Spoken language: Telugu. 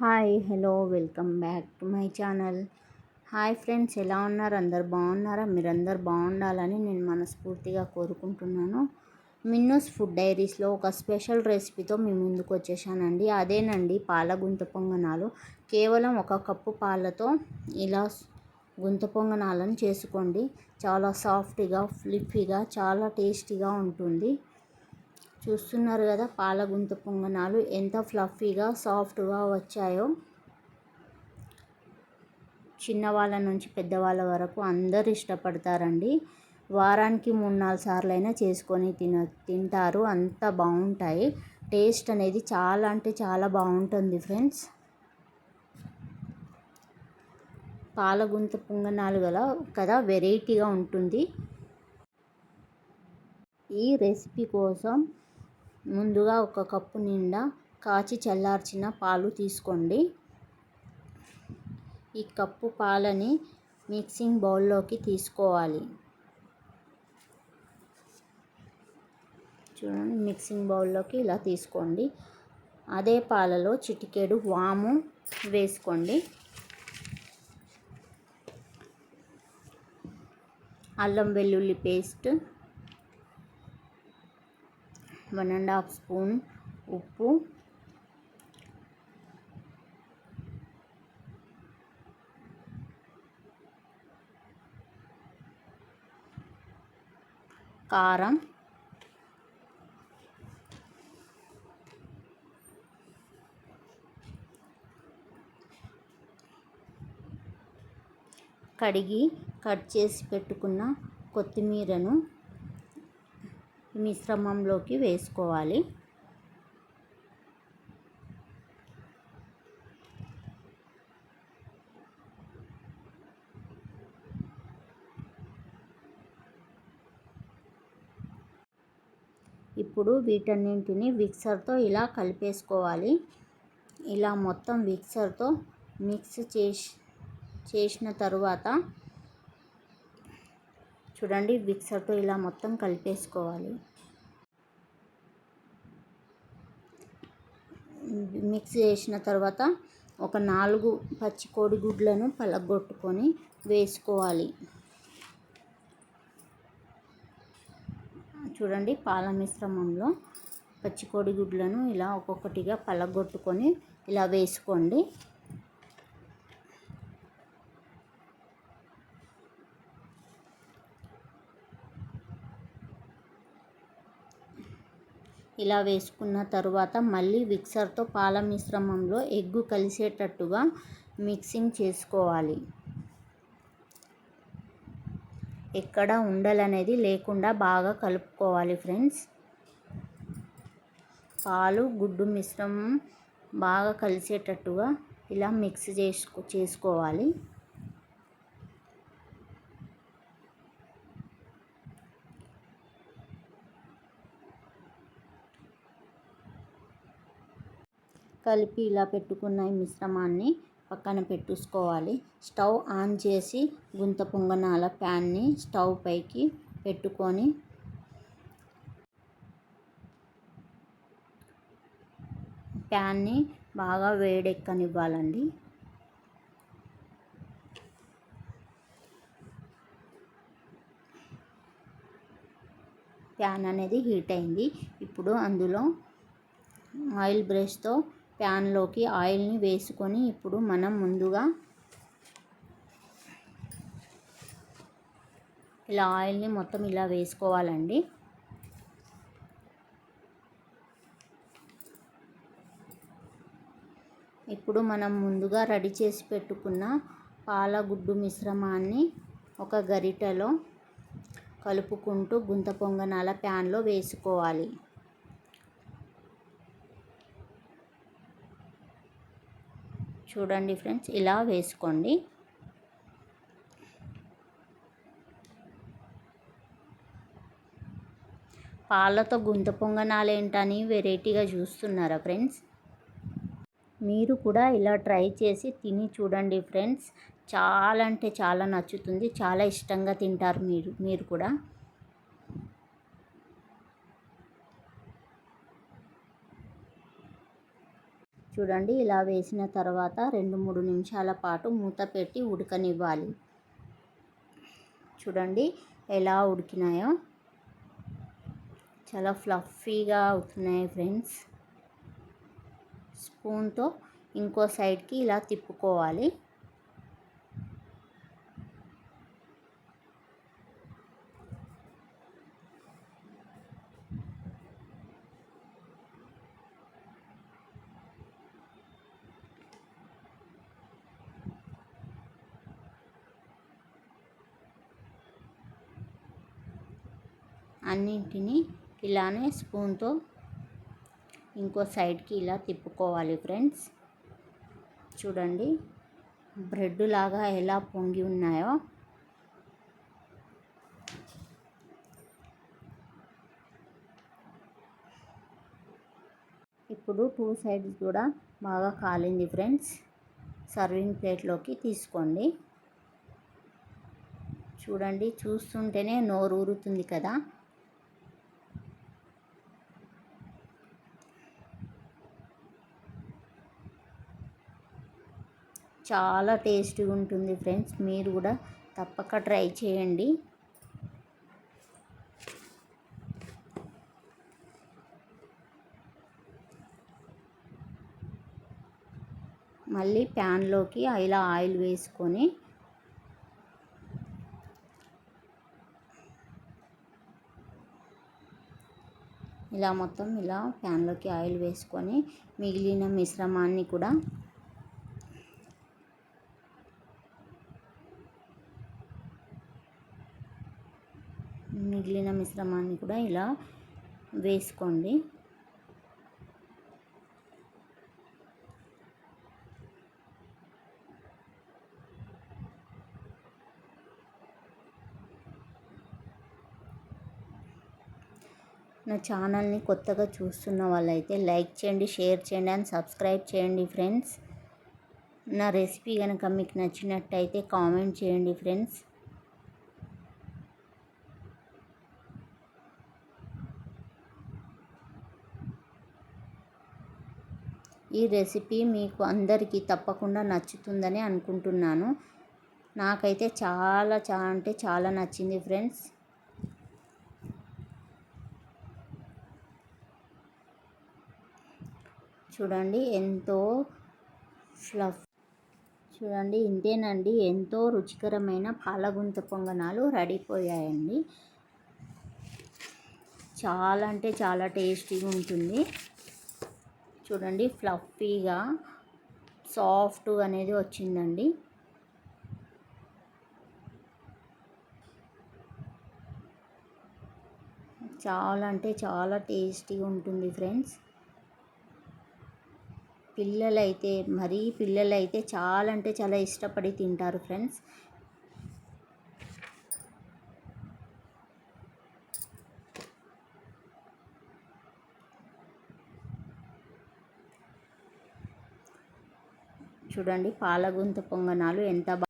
Hi hello welcome back to my channel. Hi friends ఎలా ఉన్నారు? అందరు బాగున్నారా? మీరందరు బాగుండాలని నేను మనస్ఫూర్తిగా కోరుకుంటున్నాను. మిన్నూస్ ఫుడ్ డైరీస్లో ఒక స్పెషల్ రెసిపీతో మీ ముందుకు వచ్చేసానండి. అదేనండి పాల గుంత పొంగనాలు. కేవలం ఒక కప్పు పాలతో ఇలా గుంత పొంగనాలను చేసుకోండి. చాలా సాఫ్ట్గా ఫ్లిఫీగా చాలా టేస్టీగా ఉంటుంది. చూస్తున్నారు కదా పాల గుంత పొంగనాలు ఎంత ఫ్లఫీగా సాఫ్ట్గా వచ్చాయో. చిన్నవాళ్ళ నుంచి పెద్దవాళ్ళ వరకు అందరు ఇష్టపడతారండి. వారానికి మూడు నాలుగు సార్లు అయినా చేసుకొని తిన తింటారు. అంత బాగుంటాయి. టేస్ట్ అనేది చాలా అంటే చాలా బాగుంటుంది ఫ్రెండ్స్. పాలగుంత పొంగనాలు గల కదా వెరైటీగా ఉంటుంది. ఈ రెసిపీ కోసం ముందుగా ఒక కప్పు నిండా కాచి చల్లార్చిన పాలు తీసుకోండి. ఈ కప్పు పాలని మిక్సింగ్ బౌల్లోకి తీసుకోవాలి. చూడండి మిక్సింగ్ బౌల్లోకి ఇలా తీసుకోండి. అదే పాలలో చిటికెడు వాము వేసుకోండి. అల్లం వెల్లుల్లి paste one and half spoon ఉప్పు. కారం. కడిగి కట్ చేసి పెట్టుకున్న కొత్తిమీరను మిశ్రమంలోకి వేసుకోవాలి. ఇప్పుడు వీటన్నింటిని మిక్సర్తో ఇలా కలిపేసుకోవాలి. ఇలా మొత్తం మిక్సర్తో మిక్స్ చేసి చేసిన తరువాత చూడండి మిక్సర్తో ఇలా మొత్తం కలిపేసుకోవాలి. మిక్స్ చేసిన తర్వాత ఒక నాలుగు పచ్చి కోడిగుడ్లను పలగొట్టుకొని వేసుకోవాలి. చూడండి పాల మిశ్రమంలో పచ్చి కోడిగుడ్లను ఇలా ఒక్కొక్కటిగా పలగొట్టుకొని ఇలా వేసుకోండి. ఇలా వేసుకున్న తరువాత మళ్ళీ మిక్సర్తో పాల మిశ్రమంలో ఎగ్గు కలిసేటట్టుగా మిక్సింగ్ చేసుకోవాలి. ఎక్కడ ఉండలనేది లేకుండా బాగా కలుపుకోవాలి ఫ్రెండ్స్. పాలు గుడ్డు మిశ్రమం బాగా కలిసేటట్టుగా ఇలా మిక్స్ చేసుకో చేసుకోవాలి. కలిపి ఇలా పెట్టుకున్న ఈ మిశ్రమాన్ని పక్కన పెట్టుకోవాలి స్టవ్ ఆన్ చేసి గుంత పొంగనాల ప్యాన్ని స్టవ్ పైకి పెట్టుకొని ప్యాన్ని బాగా వేడెక్కనివ్వాలండి. ప్యాన్ అనేది హీట్ అయింది. ఇప్పుడు అందులో ఆయిల్ బ్రష్తో ప్యాన్లోకి ఆయిల్ని వేసుకొని ఇప్పుడు మనం ముందుగా ఇలా ఆయిల్ని మొత్తం ఇలా వేసుకోవాలండి. ఇప్పుడు మనం ముందుగా రెడీ చేసి పెట్టుకున్న పాలగుడ్డు మిశ్రమాన్ని ఒక గరిటెలో కలుపుకుంటూ గుంత పొంగనాల ప్యాన్లో వేసుకోవాలి. చూడండి ఫ్రెండ్స్ ఇలా వేసుకోండి. పాలతో గుంత పొంగనాలు ఏంటని వెరైటీగా చూస్తున్నారా ఫ్రెండ్స్? మీరు కూడా ఇలా ట్రై చేసి తిని చూడండి ఫ్రెండ్స్. చాలా అంటే చాలా నచ్చుతుంది చాలా ఇష్టంగా తింటారు మీరు మీరు కూడా. చూడండి ఇలా వేసిన తర్వాత రెండు మూడు నిమిషాల పాటు మూత పెట్టి ఉడకనివ్వాలి. చూడండి ఎలా ఉడికినాయో. చాలా ఫ్లఫీగా అవుతున్నాయి ఫ్రెండ్స్. స్పూన్తో ఇంకో సైడ్కి ఇలా తిప్పుకోవాలి. అన్నింటినీ ఇలానే స్పూన్తో ఇంకో సైడ్కి ఇలా తిప్పుకోవాలి ఫ్రెండ్స్. చూడండి బ్రెడ్ లాగా ఎలా పొంగి ఉన్నాయో. ఇప్పుడు టూ సైడ్స్ కూడా బాగా కాలింది ఫ్రెండ్స్. సర్వింగ్ ప్లేట్లోకి తీసుకోండి. చూడండి చూస్తుంటేనే నోరు ఊరుతుంది కదా. చాలా టేస్టీగా ఉంటుంది ఫ్రెండ్స్. మీరు కూడా తప్పక ట్రై చేయండి. మళ్ళీ ప్యాన్లోకి ఇలా ఆయిల్ వేసుకొని ఇలా మొత్తం ఇలా ప్యాన్లోకి ఆయిల్ వేసుకొని మిగిలిన మిశ్రమాన్ని కూడా మిగిలిన మిశ్రమాన్ని కూడా ఇలా వేసుకోండి. నా ఛానల్ని కొత్తగా చూస్తున్న వాళ్ళైతే లైక్ చేయండి షేర్ చేయండి అండ్ సబ్స్క్రైబ్ చేయండి ఫ్రెండ్స్. నా రెసిపీ కనుక మీకు నచ్చినట్టయితే కామెంట్ చేయండి ఫ్రెండ్స్. ఈ రెసిపీ మీకు అందరికీ తప్పకుండా నచ్చుతుందని అనుకుంటున్నాను. నాకైతే చాలా చాలా అంటే చాలా నచ్చింది ఫ్రెండ్స్. చూడండి ఎంతో ఫ్లఫ్ చూడండి ఇంతేనండి. ఎంతో రుచికరమైన పాలగుంత పొంగనాలు రెడీపోయాయండి. చాలా అంటే చాలా టేస్టీగా ఉంటుంది చూడండి ఫ్లఫీగా సాఫ్ట్ అనేది వచ్చిందండి. చాలా అంటే చాలా టేస్టీగా ఉంటుంది ఫ్రెండ్స్. పిల్లలైతే మరీ పిల్లలైతే చాలా అంటే చాలా ఇష్టపడి తింటారు ఫ్రెండ్స్. చూడండి. పాలగుంత పొంగనాలు ఎంత